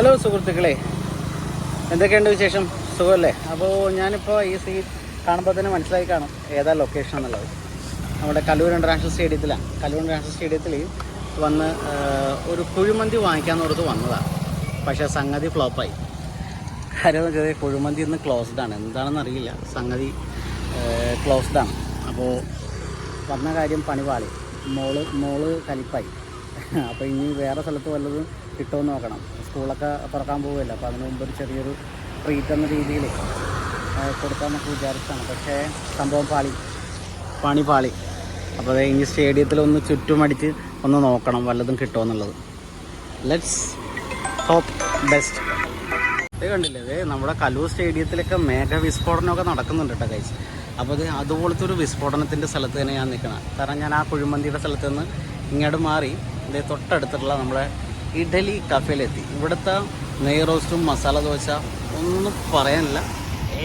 Hello സുഹൃത്തുക്കളെ എന്തൊക്കെയുണ്ട് വിശേഷം? സുഖമല്ലേ? അപ്പോൾ ഞാനിപ്പോൾ ഈ സീ കാണുമ്പോൾ തന്നെ മനസ്സിലായി കാണും ഏതാ ലൊക്കേഷൻ എന്നുള്ളത്. നമ്മുടെ കലൂർ ഇന്റർനാഷണൽ സ്റ്റേഡിയത്തിലാണ് കലൂർ ഇന്റർനാഷണൽ സ്റ്റേഡിയത്തിൽ വന്ന് ഒരു കുഴിമന്തി വാങ്ങിക്കാമെന്ന് ഓർത്ത് വന്നതാണ് പക്ഷേ സംഗതി ഫ്ലോപ്പായി. കാര്യം എന്ന് വെച്ചാൽ കുഴിമന്തി ഇന്ന് ക്ലോസ്ഡ് ആണ്. എന്താണെന്ന് അറിയില്ല. സംഗതി ക്ലോസ്ഡ് ആണ്. അപ്പോൾ വന്ന കാര്യം പണിപാളി മോൾ മോൾ കലിപ്പായി. അപ്പോൾ ഇനി വേറെ സ്ഥലത്ത് വല്ലതും കിട്ടുമെന്ന് നോക്കണം. സ്കൂളൊക്കെ തുറക്കാൻ പോവുമല്ലോ അപ്പോൾ അതിന് മുമ്പ് ഒരു ചെറിയൊരു ട്രീറ്റ് എന്ന രീതിയിൽ കൊടുക്കാൻ നമുക്ക് വിചാരിച്ചാണ് പക്ഷേ സംഭവം പാളി. പണി പാളി. അപ്പോൾ അതെ ഇനി ഒന്ന് ചുറ്റുമടിച്ച് ഒന്ന് നോക്കണം വല്ലതും കിട്ടുമെന്നുള്ളത്. ലെറ്റ്സ് ഹോപ്പ് ബെസ്റ്റ് ഇത് കണ്ടില്ലേ ഇത് നമ്മുടെ കലൂർ സ്റ്റേഡിയത്തിലൊക്കെ മേഘ വിസ്ഫോടനമൊക്കെ നടക്കുന്നുണ്ട് കേട്ടോ കൈസ് അപ്പോൾ ഇത് അതുപോലത്തെ ഒരു വിസ്ഫോടനത്തിന്റെ സ്ഥലത്ത് തന്നെ ഞാൻ നിൽക്കണം. കാരണം ഞാൻ ആ കുഴിമന്തിയുടെ സ്ഥലത്ത് നിന്ന് ഇങ്ങോട്ട് മാറി ഇത് തൊട്ടടുത്തുള്ള നമ്മുടെ ഇഡലി കഫേലെത്തി. ഇവിടുത്തെ നെയ് റോസ്റ്റും മസാല ദോശ ഒന്നും പറയാനില്ല.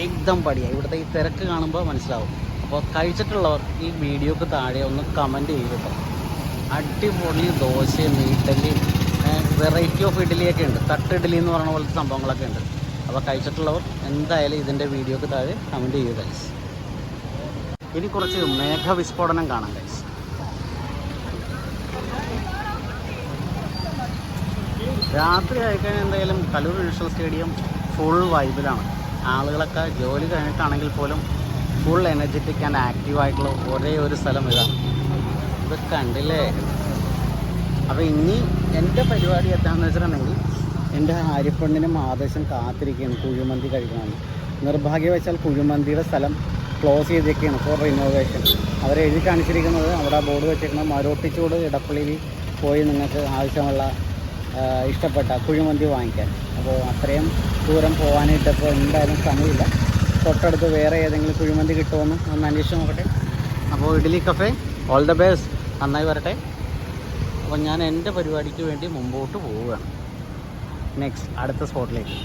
ഏകദം പടിയാണ് ഇവിടുത്തെ ഈ തിരക്ക് കാണുമ്പോൾ മനസ്സിലാവും. അപ്പോൾ കഴിച്ചിട്ടുള്ളവർ ഈ വീഡിയോക്ക് താഴെ ഒന്ന് കമന്റ് ചെയ്തിട്ടോ അടിപൊളി ദോശയും ഇഡലിയും വെറൈറ്റി ഓഫ് ഇഡലിയൊക്കെ ഉണ്ട്. തട്ട് ഇഡലി എന്ന് പറയുന്ന പോലത്തെ സംഭവങ്ങളൊക്കെ ഉണ്ട്. അപ്പോൾ കഴിച്ചിട്ടുള്ളവർ എന്തായാലും ഇതിന്റെ വീഡിയോക്ക് താഴെ കമന്റ് ചെയ്യുക ഇനി കുറച്ച് മേഘവിസ്ഫോടനം കാണാം ഗൈസ് രാത്രി ആയിക്കഴിഞ്ഞാൽ എന്തായാലും കലൂർ നാഷണൽ സ്റ്റേഡിയം ഫുൾ വൈബിലാണ് ആളുകളൊക്കെ ജോലി കഴിഞ്ഞിട്ടാണെങ്കിൽ പോലും ഫുൾ എനർജറ്റിക് ആൻഡ് ആക്റ്റീവ് ആയിട്ടുള്ള ഒരേ ഒരു സ്ഥലം ഇതാണ്. ഇത് കണ്ടില്ലേ? അപ്പോൾ ഇനി എന്റെ പരിപാടി എത്താന്ന് വെച്ചിട്ടുണ്ടെങ്കിൽ എന്റെ ആര്യപ്പണ്ണിനും ആദേശം കാത്തിരിക്കുകയാണ്. കുഴിമന്തി കഴിക്കണമെന്ന്. നിർഭാഗ്യവശാൽ കുഴിമന്തിയുടെ സ്ഥലം ക്ലോസ് ചെയ്തിരിക്കുകയാണ് ഫോർ റിനോവേഷൻ അവർ എഴുതി കാണിച്ചിരിക്കുന്നത് അവിടെ ബോർഡ് വെച്ചിരിക്കുന്നത് മരോട്ടിച്ചൂട് ഇടപ്പള്ളിയിൽ പോയി നിങ്ങൾക്ക് ആവശ്യമുള്ള ഇഷ്ടപ്പെട്ട കുഴിമന്തി വാങ്ങിക്കാൻ. അപ്പോൾ അത്രയും ദൂരം പോകാനായിട്ടപ്പോൾ എന്തായാലും സമയമില്ല. തൊട്ടടുത്ത് വേറെ ഏതെങ്കിലും കുഴിമന്തി കിട്ടുമെന്ന് ഒന്ന് അന്വേഷിച്ച് നോക്കട്ടെ. അപ്പോൾ idli cafe all the best നന്നായി വരട്ടെ. അപ്പോൾ ഞാൻ എന്റെ പരിപാടിക്ക് വേണ്ടി മുമ്പോട്ട് പോവുകയാണ്. നെക്സ്റ്റ് അടുത്ത സ്പോട്ടിലേക്ക്